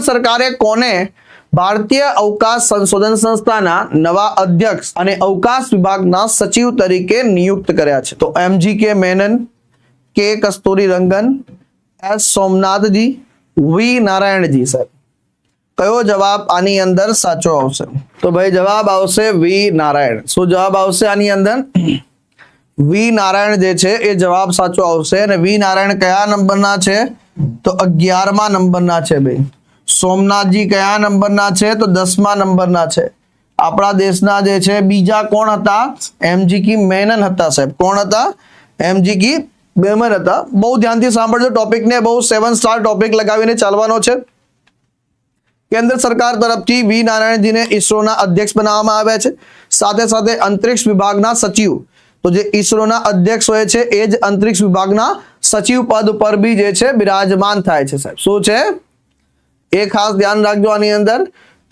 સરકારે કોને ભારતીય અવકાશ સંશોધન સંસ્થાના નવા અધ્યક્ષ અને અવકાશ વિભાગના સચિવ તરીકે નિયુક્ત કર્યા છે? તો એમજી કે મેનન કે કસ્તુરી રંગન એસ સોમનાથજી વી નારાયણજી સાહેબ. કયો જવાબ આની અંદર સાચો આવશે? તો ભાઈ જવાબ આવશે વી નારાયણ. શું જવાબ આવશે આની અંદર? વી નારાયણ જે છે એ જવાબ સાચો આવશે અને વી નારાયણ કયા નંબરના છે? તો અગિયારમા નંબરના છે ભાઈ. સોમનાથજી કયા નંબરના છે? તો દસમા નંબરના છે. આપણા દેશના જે છે, બીજા કોણ હતા? એમજી કી મેનન હતા સાહેબ. કોણ હતા? એમજી કી બેમન હતા. બહુ ધ્યાનથી સાંભળજો, ટોપિકને બહુ સેવન સ્ટાર ટોપિક લગાવીને ચાલવાનો છે. કેન્દ્ર સરકાર તરફથી વી નારાયણજીને ઈસરોના અધ્યક્ષ બનાવવામાં આવ્યા છે. સાથે સાથે અંતરિક્ષ વિભાગના સચિવ. તો જે ઈસરોના અધ્યક્ષ હોય છે, એ જ અંતરિક્ષ વિભાગના સચિવ પદ ઉપર બી જે છે, બિરાજમાન થાય છે સાહેબ. શું છે? એ ખાસ ધ્યાન રાખજો આની અંદર.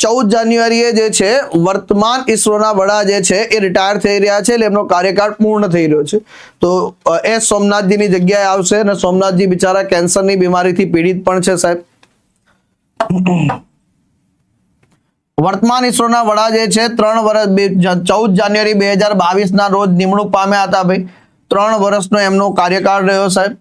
ચૌદ જાન્યુઆરીએ જે છે, વર્તમાન ઈસરોના વડા જે છે, એ રિટાયર થઈ રહ્યા છે, એટલે એમનો કાર્યકાળ પૂર્ણ થઈ રહ્યો છે. તો એ સોમનાથજીની જગ્યાએ આવશે અને સોમનાથજી બિચારા કેન્સરની બીમારીથી પીડિત પણ છે સાહેબ. વર્તમાન ઈસરોના વડા જે છે, ત્રણ વર્ષ ચૌદ જાન્યુઆરી બે હજાર બાવીસના રોજ નિમણૂક પામ્યા હતા ભાઈ. ત્રણ વર્ષનો એમનો કાર્યકાળ રહ્યો સાહેબ.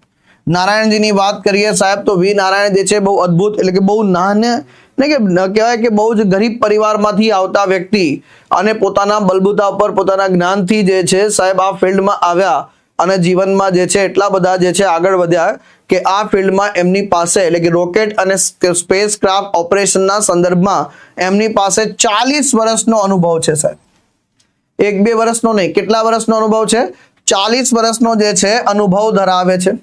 નારાયણજીની વાત કરીએ સાહેબ, તો વી નારાયણ જે છે બહુ અદ્ભુત, એટલે કે બહુ નાને ને કે કહેવાય કે બહુ જ ગરીબ પરિવારમાંથી આવતા વ્યક્તિ અને પોતાના બલબૂતા ઉપર પોતાના જ્ઞાનથી જે છે સાહેબ આ ફિલ્ડમાં આવ્યા અને જીવનમાં જે છે એટલા બધા જે છે આગળ વધ્યા કે આ ફિલ્ડમાં એમની પાસે, એટલે કે રોકેટ અને સ્પેસ ક્રાફ્ટ ઓપરેશનના સંદર્ભમાં એમની પાસે ચાલીસ વર્ષનો અનુભવ છે સાહેબ. એક બે વર્ષનો નહીં, કેટલા વર્ષનો અનુભવ છે? ચાલીસ વર્ષનો જે છે અનુભવ ધરાવે છે.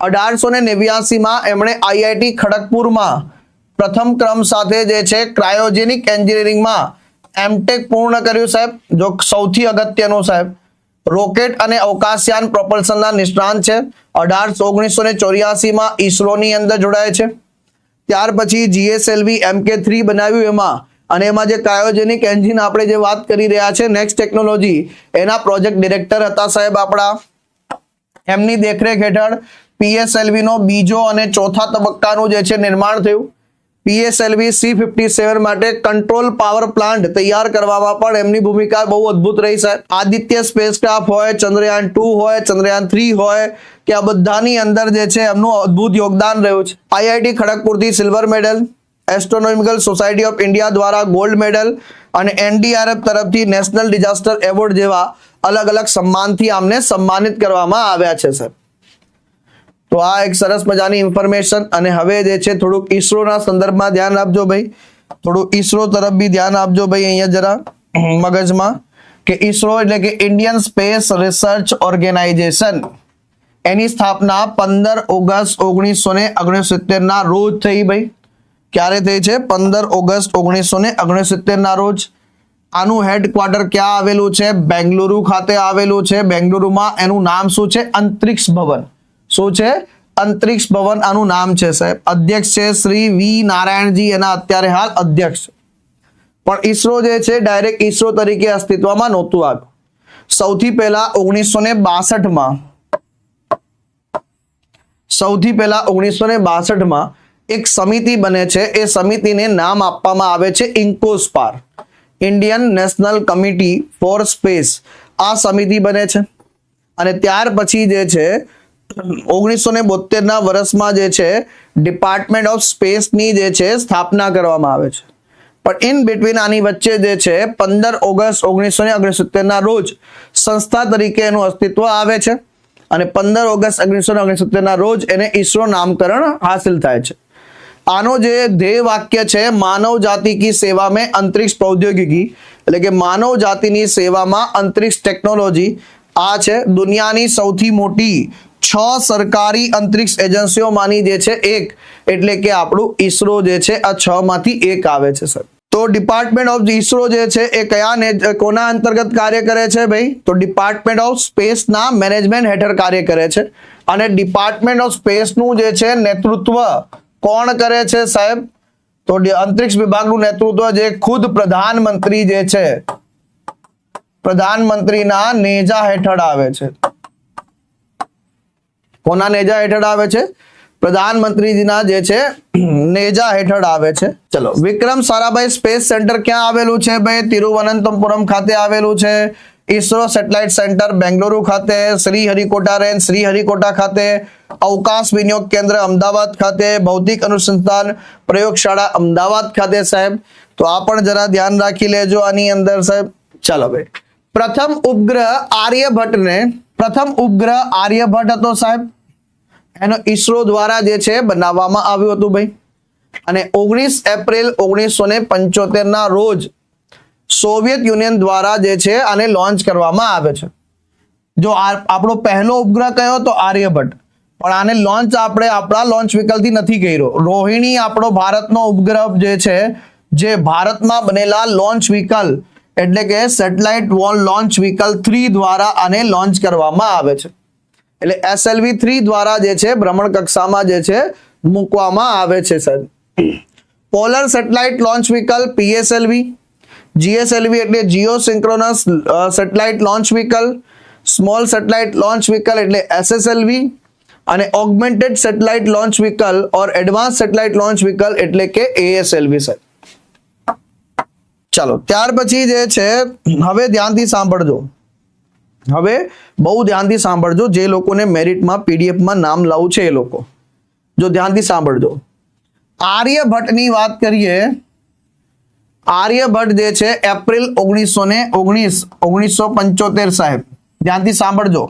અઢારસો ને નેવ્યાસીમાં એમણે આઈઆઈટી ખડગપુરમાં પ્રથમ ક્રમ સાથે જે છે ક્રાયોજેનિક એન્જિનિયરિંગમાં એમટેક પૂર્ણ કર્યું, સાહેબ, જો સૌથી અગત્યનું, સાહેબ. રોકેટ અને અવકાશયાન પ્રોપલ્શનના નિષ્ણાંત છે. અઢારસો ઓગણીસો ને ચોર્યાસીમાં ઈસરોની અંદર જોડાય છે. ત્યાર પછી જીએસએલવી એમકે થ્રી બનાવ્યું એમાં. અને એમાં જે ક્રાયોજેનિક એન્જિન આપણે જે વાત કરી રહ્યા છે, નેક્સ્ટ ટેકનોલોજી, એના પ્રોજેક્ટ ડિરેક્ટર હતા, સાહેબ, આપણા. એમની દેખરેખ હેઠળ પીએસએલવી નો બીજો અને ચોથા તબક્કાનું જે છે નિર્માણ થયું. પીએસએલવી સી ફિફ્ટી સેવન માટે કંટ્રોલ પાવર પ્લાન્ટ તૈયાર કરવામાં પણ એમની ભૂમિકા બહુ અદ્ભુત રહી, સાહેબ. આદિત્ય સ્પેસક્રાફ્ટ હોય, ચંદ્રયાન ટુ હોય, ચંદ્રયાન થ્રી હોય, કે આ બધાની અંદર જે છે એમનું અદ્ભુત યોગદાન રહ્યું છે. IIT ખડગપુરથી silver medal astronomical society of India દ્વારા ગોલ્ડ મેડલ અને એનડીઆરએફ તરફથી નેશનલ ડિઝાસ્ટર એવોર્ડ જેવા અલગ અલગ સન્માનથી આમને સન્માનિત કરવામાં આવ્યા છે સર તો આ એક સરસ મજાની ઇન્ફોર્મેશન અને હવે જે છે થોડુંક ઈસરોના સંદર્ભમાં ધ્યાન આપજો ભાઈ. થોડું ઈસરો તરફ બી ધ્યાન આપજો ભાઈ અહીંયા જરા મગજમાં કે ઈસરો એટલે કે ઇન્ડિયન સ્પેસ રિસર્ચ ઓર્ગેનાઇઝેશન એની સ્થાપના પંદર ઓગસ્ટ ઓગણીસો ને ઓગણસિત્તેર ના રોજ થઈ ભાઈ. ક્યારે થઈ છે? પંદર ઓગસ્ટ ઓગણીસો ને ઓગણસિત્તેર ના રોજ. આનું હેડક્વાર્ટર ક્યાં આવેલું છે? બેંગલુરુ ખાતે આવેલું છે. બેંગલુરુમાં એનું નામ શું છે? અંતરિક્ષ ભવન. શું છે? અંતરિક્ષ ભવન આનું નામ છે, સાહેબ. અધ્યક્ષ છે શ્રી વી નારાયણજી, એના અત્યારે હાલ અધ્યક્ષ. પણ ઈસરો જે છે, ડાયરેક્ટ ઈસરો તરીકે અસ્તિત્વમાં નહોતું આવ્યું. સૌથી પહેલા ઓગણીસો ને બાસઠમાં, સૌથી પહેલા ઓગણીસો ને બાસઠમાં એક સમિતિ બને છે. એ સમિતિને નામ આપવામાં આવે છે INCOSPAR. Indian national committee for space. આ સમિતિ બને છે. અને ત્યાર પછી જે છે ઓગણીસો ને વર્ષમાં જે છે ડિપાર્ટમેન્ટ ઓફ સ્પેસની જે છે, સ્થાપના કરવામાં આવે છે. પણ ઇન બિટવીન આની વચ્ચે જે છે, પંદર ઓગસ્ટ ઓગણીસો ને ઓગણસિત્તેરના રોજ સંસ્થા તરીકે એનું અસ્તિત્વ આવે છે અને પંદર ઓગસ્ટ ઓગણીસો ને ઓગણસિત્તેરના રોજ એને ઈસરો નામકરણ હાસિલ થાય છે. આનો જે ધ્યેય વાક્ય છે માનવ જાતિ કી સેવા મેં અંતરિક્ષ પ્રૌદ્યોગિકી, એટલે કે માનવ જાતિની સેવામાં અંતરિક્ષ ટેકનોલોજી આ છે, દુનિયાની સૌથી મોટી છ સરકારી અંતરિક્ષ એજન્સીઓમાંની જે છે એક, એટલે કે આપણું ઈસરો જે છે આ છ માંથી એક આવે છે, સર. તો ડિપાર્ટમેન્ટ ઓફ ઈસરો જે છે એ કયા ને કોના અંતર્ગત કાર્ય કરે છે ભાઈ? તો ડિપાર્ટમેન્ટ ઓફ સ્પેસના મેનેજમેન્ટ હેઠળ કાર્ય કરે છે. અને ડિપાર્ટમેન્ટ ઓફ સ્પેસનું જે છે નેતૃત્વ કોણ કરે છે, સાહેબ? તો અંતરિક્ષ વિભાગનું નેતૃત્વ જે ખુદ પ્રધાનમંત્રી જે છે, પ્રધાનમંત્રીના નેજા હેઠળ આવે છે. કોના નેજા હેઠળ આવે છે. પ્રધાનમંત્રીજીના જે છે નેજા હેઠળ આવે છે. ચલો. વિક્રમ સારાભાઈ સ્પેસ સેન્ટર ક્યાં આવેલું છે ભાઈ? તિરુવનંતપુરમ ખાતે આવેલું છે. ઈસરો સેટેલાઇટ સેન્ટર બેંગલુરુ ખાતે Sriharikota range Sriharikota ખાતે અવકાશ વિનિયોગ કેન્દ્ર અમદાવાદ ખાતે ભૌતિક અનુસંધાન પ્રયોગશાળા અમદાવાદ ખાતે સાહેબ. તો આ પણ જરા ધ્યાન રાખી લેજો આની અંદર સાહેબ. ચાલો ભાઈ. પ્રથમ ઉપગ્રહ આર્યભટ્ટને પ્રથમ ઉપગ્રહ આર્યભટ્ટ હતો સાહેબ. એનો ઈસરો દ્વારા જે છે બનાવવામાં આવ્યું હતું ભાઈ. અને ઓગણીસ એપ્રિલ ઓગણીસો ને પંચોતેર ના રોજ સોવિયત યુનિયન દ્વારા જે છે આને લોન્ચ કરવામાં આવે છે. જો આપણો પહેલો ઉપગ્રહ કયો તો આર્યભટ્ટ. પણ આને લોન્ચ આપણે આપણા લોન્ચ વ્હીકલથી નથી કર્યો. રોહિણી આપણો ભારતનો ઉપગ્રહ જે છે, જે ભારતમાં બનેલા લોન્ચ વ્હીકલ એટલે કે સેટેલાઇટ વોલ લોન્ચ વ્હીકલ થ્રી દ્વારા આને લોન્ચ કરવામાં આવે છે. એટલે એસએલવી થ્રી દ્વારા જે છે ભ્રમણ કક્ષામાં જે છે મૂકવામાં આવે છે sir polar satellite launch vehicle PSLV GSLV એટલે geosynchronous satellite launch vehicle small satellite launch vehicle એટલે એસએસએલવી અને augmented satellite launch vehicle or advance satellite launch vehicle એટલે કે એએસએલવી સર ચાલો, ત્યાર પછી જે છે, હવે ધ્યાનથી સાંભળજો. હવે બહુ ધ્યાનથી સાંભળજો, જે લોકોને મેરિટમાં પીડીએફમાં નામ લાવવું છે એ લોકો. જો ધ્યાનથી સાંભળજો. આર્યભટ્ટની વાત કરીએ, આર્યભટ્ટ જે છે, એપ્રિલ ઓગણીસો ને ઓગણીસ, ઓગણીસો પંચોતેર સાહેબ. ધ્યાનથી સાંભળજો.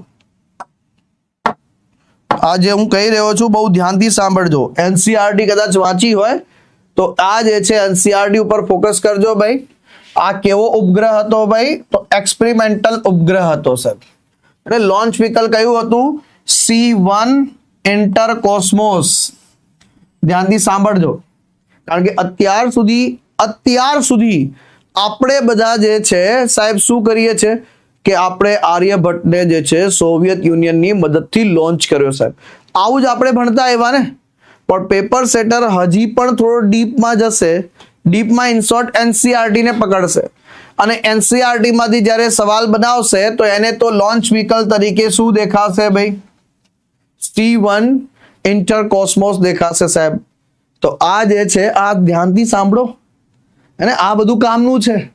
આ જે હું કહી રહ્યો છું, બહુ ધ્યાનથી સાંભળજો. એનસીઆરટી કદાચ વાંચી હોય, તો આ જે છે એનસીઆરટી ઉપર ફોકસ કરજો ભાઈ. આ કેવો ઉપગ્રહ હતો ભાઈ? તો એક્સપેરિમેન્ટલ ઉપગ્રહ હતો સર એટલે લોન્ચ વ્હીકલ કયું હતું? સી વન એન્ટર કોસ્મોસ ધ્યાનથી સાંભળજો. કારણ કે અત્યાર સુધી અત્યાર સુધી આપણે બધા જે છે, સાહેબ, શું કરીએ છે? કે આપણે આર્યભટ્ટને જે છે, સોવિયત યુનિયનની મદદથી લોન્ચ કર્યો, સાહેબ. આવું જ આપણે ભણતા એવા ને? પણ પેપર સેટર હજી પણ થોડો ડીપમાં જશે. ડીપમાં ઇન્સોર્ટ એનસીઆરટી ને પકડશે. અને એનસીઆરટી માંથી જ્યારે સવાલ બનાવશે, તો એને તો લોન્ચ વ્હીકલ તરીકે શું દેખાશે ભાઈ? સી વન ઇન્ટર કોસ્મોસ દેખાશે સાહેબ. તો આ જે છે, આ ધ્યાનથી સાંભળો. અને આ બધું કામનું છે.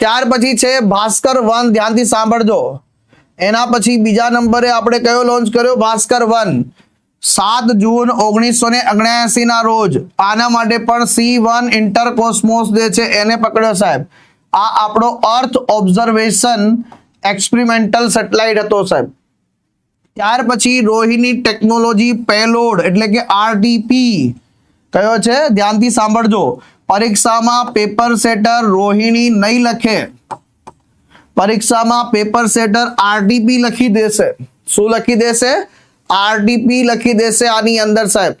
ત્યાર પછી છે, ભાસ્કર વન, ધ્યાનથી સાંભળજો. એના પછી બીજા નંબરે આપણે કયો લોન્ચ કર્યો? ભાસ્કર વન. સાત જૂન ઓગણીસો ને ના રોજ આના માટે પણ સી વન ઇન્ટર કોસ્મોસ જે છે એને પકડ્યો સાહેબ. આ આપણો અર્થ ઓબ્ઝર્વેશન એક્સપેરિમેન્ટલ સેટેલાઇટ હતો સાહેબ. ત્યાર પછી રોહિણી ટેકનોલોજી પેલોડ એટલે કે આરટીપી કયો છે? ધ્યાનથી સાંભળજો. પરીક્ષામાં પેપર સેટર રોહિણી નહીં લખે. પરીક્ષામાં પેપર સેટર આરટીપી લખી દેશે. શું લખી દેશે? આરડીપી લખી દેશે આની અંદર સાહેબ.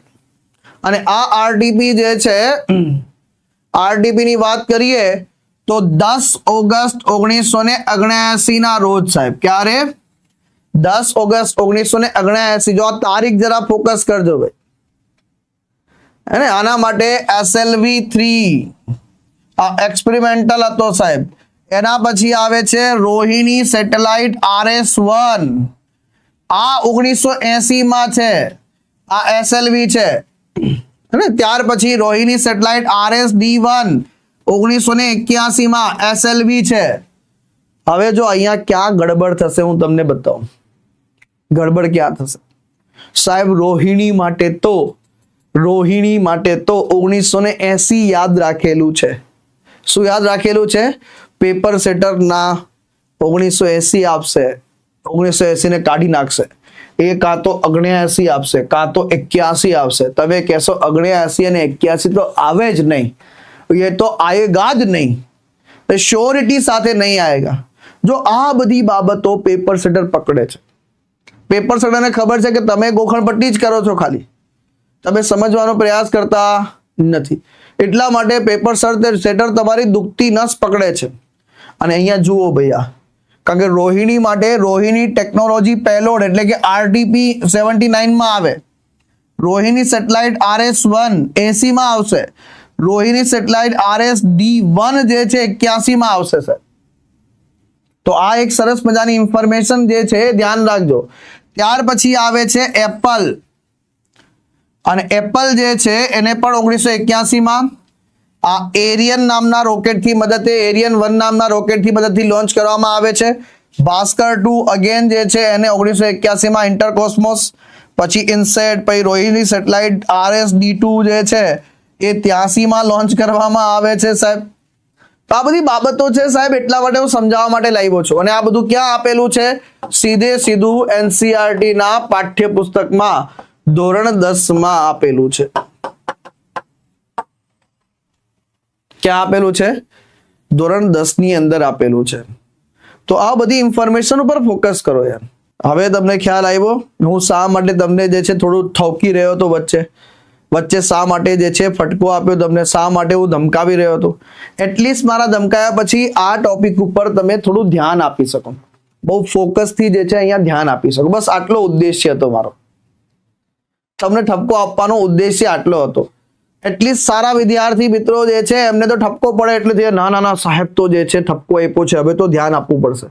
અને આ આરડીપી જે છે આરડીપી ની વાત કરીએ, તો દસ ઓગસ્ટ ઓગણીસો ને ઓગણ્યાસી ના રોજ સાહેબ, ક્યારે? દસ ઓગસ્ટ ઓગણીસો ને ઓગણ્યાસી જો આ તારીખ જરા ફોકસ કરજો ભાઈ. અને આના માટે એસએલવી થ્રી આ એક્સપેરિમેન્ટલ હતો સાહેબ. એના પછી આવે છે રોહિણી સેટેલાઇટ આરએસ વન આ ઓગણીસો એસી માં છે. આ એસએલવી છે. અને ત્યાર પછી Rohini satellite RS D one ઓગણીસો ને એક્યાસી માં એસએલવી છે. હવે જો અહીંયા ક્યાં ગડબડ થશે હું તમને બતાવું. ગડબડ ક્યાં થશે? સાહેબ, રોહિણી માટે તો, રોહિણી માટે તો ઓગણીસો ને એસી યાદ રાખેલું છે. શું યાદ રાખેલું છે? પેપર સેટર ના ઓગણીસો એસી આપશે. ઓગણીસો એસી ને કાઢી નાખશે. એ કાં તો અગણ્યાસી આપશે, કાં તો એક્યાસી આવશે તમે કહેશો અગણ્યાસી અને એક્યાસી તો આવે જ નહીં. એ તો આવેગા જ નહીં. શ્યોરિટી સાથે નહીં આવેગા જો આ બધી બાબતો પેપર સેટર પકડે છે. પેપર સેટરને ખબર છે કે તમે ગોખણપટ્ટી જ કરો છો ખાલી. તમે સમજવાનો પ્રયાસ કરતા નથી. એટલા માટે પેપર સેટર તમારી દુખતી નસ પકડે છે. અને અહીંયા જુઓ ભૈયા કારણ કે રોહિણી માટે રોહિણી ટેકનોલોજી પેલોડ એટલે કે આરટીપી સેવન્ટી નાઇનમાં આવે. રોહિણી સેટેલાઇટ આરએસ વન એસીમાં આવશે. Rohini satellite RS D one જે છે એક્યાસીમાં આવશે સર તો આ એક સરસ મજાની ઇન્ફોર્મેશન જે છે ધ્યાન રાખજો. ત્યાર પછી આવે છે એપલ અને એપલ જે છે એને પણ ઓગણીસો એક્યાસીમાં આ એરિયન નામના રોકેટથી મદદે એરિયન વન નામના રોકેટથી મદદથી લોન્ચ કરવામાં આવે છે. ભાસ્કર ટુ અગેન જે છે એને ઓગણીસો એક્યાસીમાં ઇન્ટરકોસ્મોસ પછી ઇનસેટ પછી Rohini satellite RS D two જે છે એ ત્યાસીમાં લોન્ચ કરવામાં આવે છે, સાહેબ. તો આ બધી બાબતો છે, સાહેબ, એટલા માટે હું સમજાવવા માટે લાવ્યો છું. અને આ બધું ક્યાં આપેલું છે? સીધે સીધું એનસીઆરટી ના પાઠ્યપુસ્તકમાં ધોરણ દસમાં આપેલું છે. ક્યાં આપેલું છે? ધોરણ દસની અંદર આપેલું છે. તો આ બધી ઇન્ફોર્મેશન ઉપર ફોકસ કરો યાર. હવે તમને ખ્યાલ આવ્યો, હું શા માટે તમને જે છે થોડું ઠોકી રહ્યો હતો વચ્ચે? વચ્ચે શા માટે જે છે ફટકો આપ્યો તમને? શા માટે હું ધમકાવી રહ્યો હતો? એટલીસ્ટ મારા ધમકાયા પછી આ ટોપિક ઉપર તમે થોડું ધ્યાન આપી શકો. બહુ ફોકસથી જે છે અહીંયા ધ્યાન આપી શકો. બસ આટલો ઉદ્દેશ્ય હતો મારો. તમને ઠપકો આપવાનો ઉદ્દેશ્ય આટલો હતો. એટલીસ્ટ સારા વિદ્યાર્થી મિત્રો જે છે, એમને તો ઠપકો પડે એટલે જે ના ના સાહેબ તો જે છે, ઠપકો આપ્યો છે, હવે તો ધ્યાન આપવું પડશે.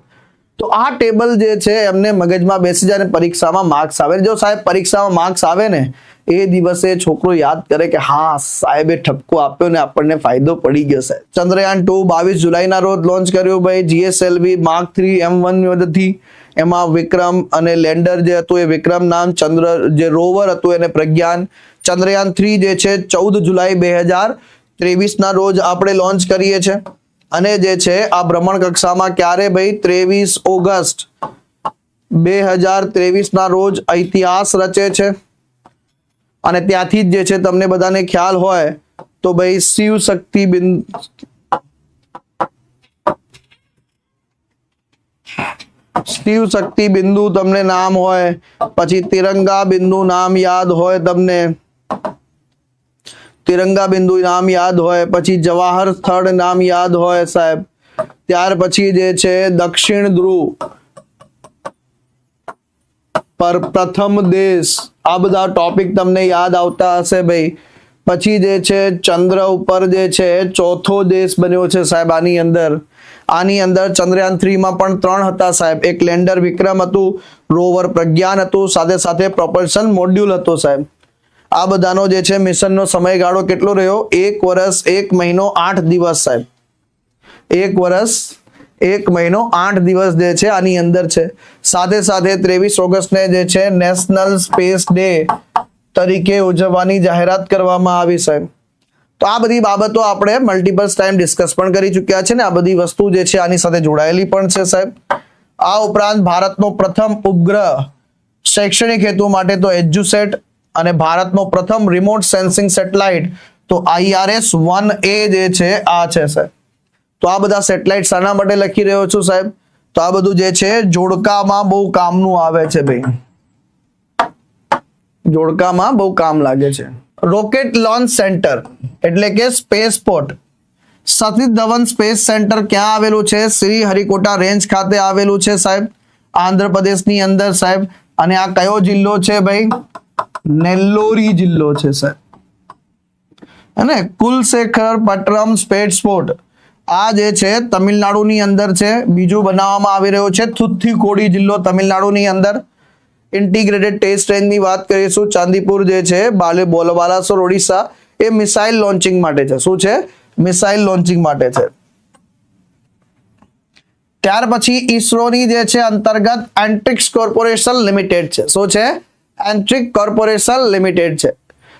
તો આ ટેબલ જે છે, એમને મગજમાં બેસી જાય પરીક્ષામાં માર્ક્સ આવે. જો સાહેબ પરીક્ષામાં માર્ક્સ આવે ને, એ દિવસે છોકરો યાદ કરે કે, હા, સાહેબે ઠપકો આપ્યો ને આપણને ફાયદો પડી ગયો સાહેબ ચંદ્રયાન ટુ બાવીસ જુલાઈના રોજ લોન્ચ કર્યું ભાઈ જીએસએલવી માર્ક થ્રી એમ વનની મદદથી. એમાં વિક્રમ અને લેન્ડર જે હતું, એ વિક્રમ નામ, ચંદ્ર જે રોવર હતું, એને પ્રજ્ઞાન ચંદ્રયાન થ્રી જે છે, ચૌદ જુલાઈ બે હજાર ત્રેવીસના રોજ આપણે લોન્ચ કરીએ છીએ. અને જે છે, આ ભ્રમણ કક્ષામાં ક્યારે ભાઈ? ત્રેવીસ ઓગસ્ટ બે હજાર ત્રેવીસના રોજ ઇતિહાસ રચે છે. અને ત્યાંથી જ જે છે, તમને બધાને ખ્યાલ હોય તો ભાઈ, શિવ શક્તિ બિંદુ શિવ શક્તિ બિંદુ તમને નામ હોય, પછી તિરંગા બિંદુ નામ યાદ હોય તમને. તિરંગા બિંદુ નામ યાદ હોય, પછી જવાહર સ્થળ નામ યાદ હોય સાહેબ. ત્યાર પછી જે છે દક્ષિણ ધ્રુવ. પર પ્રથમ દેશ. આ બધા ટોપિક તમને યાદ આવતા હશે ભાઈ. પછી જે છે ચંદ્ર ઉપર જે છે ચોથો દેશ બન્યો છે સાહેબ આની અંદર. આની અંદર ચંદ્રયાન થ્રીમાં પણ ત્રણ હતા સાહેબ. એક લેન્ડર વિક્રમ હતું, રોવર પ્રજ્ઞાન હતું, સાથે સાથે પ્રોપલ્શન મોડ્યુલ હતું સાહેબ. આ બધાનો જે છે મિશનનો સમયગાળો કેટલો રહ્યો? એક વર્ષ એક મહિનો, આઠ દિવસ સાહેબ. એક વર્ષ એક મહિનો, આઠ દિવસ જે છે આની અંદર છે. સાથે સાથે ત્રેવીસ ઓગસ્ટને જે છે નેશનલ સ્પેસ ડે તરીકે ઉજવવાની જાહેરાત કરવામાં આવી સાહેબ. તો આ બધી બાબતો આપણે મલ્ટિપલ ટાઈમ ડિસ્કસ પણ કરી ચૂક્યા છે ને આ બધી વસ્તુ જે છે આની સાથે જોડાયેલી પણ છે સાહેબ. આ ઉપરાંત ભારતનો પ્રથમ ઉપગ્રહ શૈક્ષણિક હેતુ માટે તો એજ્યુસેટ અને ભારતનો પ્રથમ રિમોટ સેન્સિંગ સેટેલાઇટ તો આઈઆરએસ વન એ જે છે, આ છે, સાહેબ. તો આ બધા સેટેલાઇટ શાના માટે લખી રહ્યો છું, સાહેબ. તો આ બધું જે છે, જોડકામાં બહુ કામનું આવે છે, ભાઈ. જોડકામાં બહુ કામ લાગે છે. રોકેટ લોન્ચ સેન્ટર એટલે કે space port Satish Dhawan space centre ક્યાં આવેલું છે? શ્રી હરિકોટા રેન્જ ખાતે આવેલું છે, સાહેબ. આંધ્રપ્રદેશની અંદર, સાહેબ. અને આ કયો જિલ્લો છે, ભાઈ? નેલ્લોરી જિલ્લો છે, સાહેબ. અને કુલશેખર પટરમ સ્પેટ સ્પોર્ટ આ જે છે, તમિલનાડુની અંદર છે, બીજું બનાવવામાં આવી રહ્યો છે થુથીકોડી જિલ્લો તમિલનાડુની અંદર. ઇન્ટિગ્રેટેડ ટેસ્ટ રેન્જની વાત કરીશું, ચાંદીપુર જે છે, બાલે બોલ બાલાસોર ઓડિશા, એ મિસાઇલ લોન્ચિંગ માટે છે. શું છે? મિસાઇલ લોન્ચિંગ માટે છે. ત્યાર પછી ઈસરોની જે છે, અંતર્ગત એન્ટ્રિક્સ કોર્પોરેશન લિમિટેડ છે. શું છે? એન્ટ્રિક કોર્પોરેશન લિમિટેડ છે.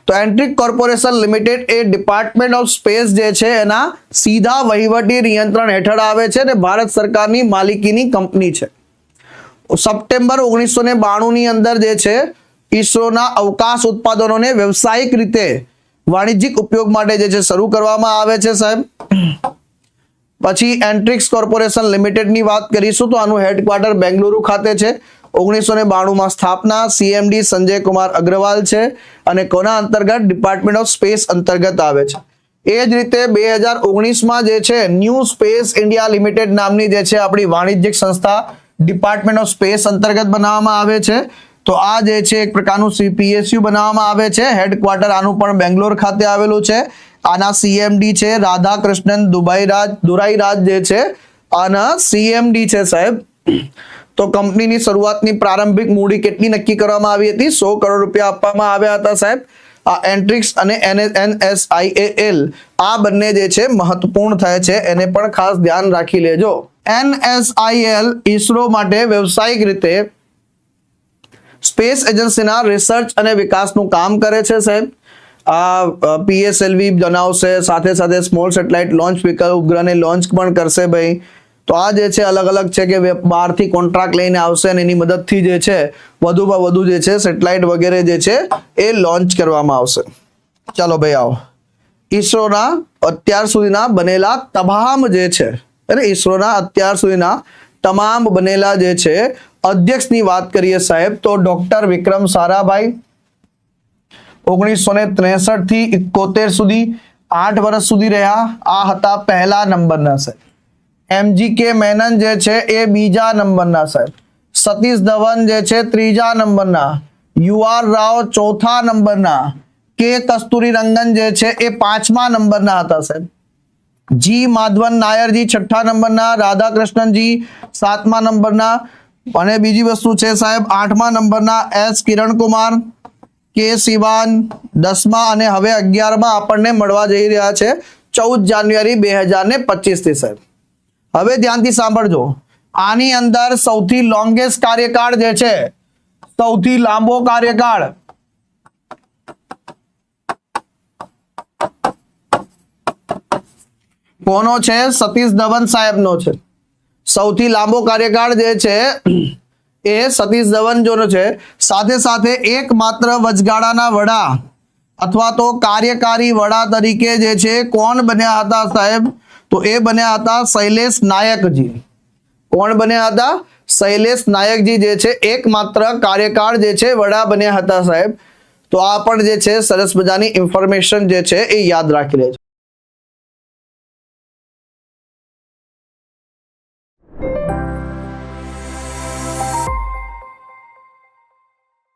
તો એન્ટ્રિક કોર્પોરેશન લિમિટેડ એ ડિપાર્ટમેન્ટ ઓફ સ્પેસ જે છે, એના સીધા વહીવટી નિયંત્રણ હેઠળ આવે છે અને ભારત સરકારની માલિકીની કંપની છે. સપ્ટેમ્બર ઓગણીસો ને બાણુંની અંદર જે છે, ઈસરોના અવકાશ ઉત્પાદનોને વ્યવસાયિક રીતે વાણિજ્યિક ઉપયોગ માટે જે છે, શરૂ કરવામાં આવે છે સાહેબ. પછી એન્ટ્રિક્સ કોર્પોરેશન લિમિટેડની વાત કરીશું તો આનું હેડક્વાર્ટર બેંગલુરુ ખાતે છે. ઓગણીસો ને બાણુંમાં સ્થાપના સીએમડી સંજય કુમાર અગ્રવાલ છે અને કોના અંતર્ગત ડિપાર્ટમેન્ટ ઓફ સ્પેસ અંતર્ગત આવે છે. એ જ રીતે બે હજાર ઓગણીસમાં જે છે ન્યૂ સ્પેસ ઇન્ડિયા લિમિટેડ નામની જે છે આપણી વાણિજ્યિક સંસ્થા ડિપાર્ટમેન્ટ ઓફ સ્પેસ અંતર્ગત બનાવવામાં આવે છે. તો આ જે છે એક પ્રકારનું સીપીએસયુ બનાવવામાં આવે છે. હેડક્વાર્ટર આનું પણ બેંગ્લોર ખાતે આવેલું છે. આના સીએમડી છે, રાધાકૃષ્ણન દુબઈ રાજ દુરાઈ રાજ જે છે, આના સીએમડી છે સાહેબ. તો કંપનીની શરૂઆતની પ્રારંભિક મૂડી કેટલી નક્કી કરવામાં આવી હતી? સો કરોડ રૂપિયા આપવામાં આવ્યા હતા સાહેબ. આ એન્ટ્રિક્સ અને એનએસઆઈએએલ આ બંને જે છે મહત્વપૂર્ણ થાય છે. એને પણ ખાસ ધ્યાન રાખી લેજો. એનએસઆઈએલ ઈસરો માટે વ્યવસાયિક રીતે સ્પેસ એજન્સીના રિસર્ચ અને વિકાસનું કામ કરે છે સાહેબ. આ પીએસએલવી બનાવશે, સાથે સાથે સ્મોલ સેટેલાઇટ લોન્ચ વિકલ્પ, ઉપગ્રહને લોન્ચ પણ કરશે ભાઈ. તો આ જે છે અલગ અલગ છે કે બહારથી કોન્ટ્રાક્ટ લઈને આવશે અને એની મદદથી જે છે, વધુમાં વધુ જે છે સેટેલાઇટ વગેરે જે છે, એ લોન્ચ કરવામાં આવશે. ચાલો ભાઈ આવો. ઈસરોના અત્યાર સુધીના બનેલા તમામ જે છે એટલે ઈસરોના અત્યાર સુધીના તમામ બનેલા જે છે, અધ્યક્ષની વાત કરીએ સાહેબ, તો ડોક્ટર વિક્રમ સારાભાઈ, ઓગણીસો ને ત્રેસઠથી ઇકોતેર સુધી, આઠ વર્ષ સુધી રહ્યા, આ હતા પહેલા નંબરના સાહેબ. એમજી કે મેનન જે છે એ બીજા નંબરના, સાહેબ. સતીશ ધવન જે છે ત્રીજા નંબરના. યુ આર રાવ ચોથા નંબરના. કે કસ્તુરી રંગન જે છે એ પાંચમા નંબરના હતા, સાહેબ. જી માધવન નાયરજી છઠ્ઠા નંબરના, રાધાકૃષ્ણનજી સાતમા નંબરના અને બીજી વસ્તુ છે, સાહેબ, આઠમા નંબરના એસ કિરણકુમાર, કે સિવાન દસમા અને હવે અગિયારમાં આપણને મળવા જઈ રહ્યા છે ચૌદ જાન્યુઆરી બે હજાર ને પચીસથી, સાહેબ. હવે ધ્યાનથી સાંભળજો. આની અંદર સૌથી લોંગેસ્ટ કાર્યકાળ જે છે, સૌથી લાંબો કાર્યકાળ. કોનો છે? સતીશ ધવન સાહેબનો છે. સૌથી લાંબો કાર્યકાળ જે છે, એ સતીશ ધવન જોનો છે. સાથે સાથે એકમાત્ર વચગાળાના વડા અથવા તો કાર્યકારી વડા તરીકે જે છે, કોણ બન્યા હતા સાહેબ? તો એ બન્યા હતા શૈલેષ નાયકજી. કોણ બન્યા હતા? શૈલેષ નાયકજી જે છે, એકમાત્ર કાર્યકાળ જે છે, વડા બન્યા હતા સાહેબ. તો આ પણ જે છે, સરસ મજાની ઇન્ફોર્મેશન જે છે એ યાદ રાખી લેજો.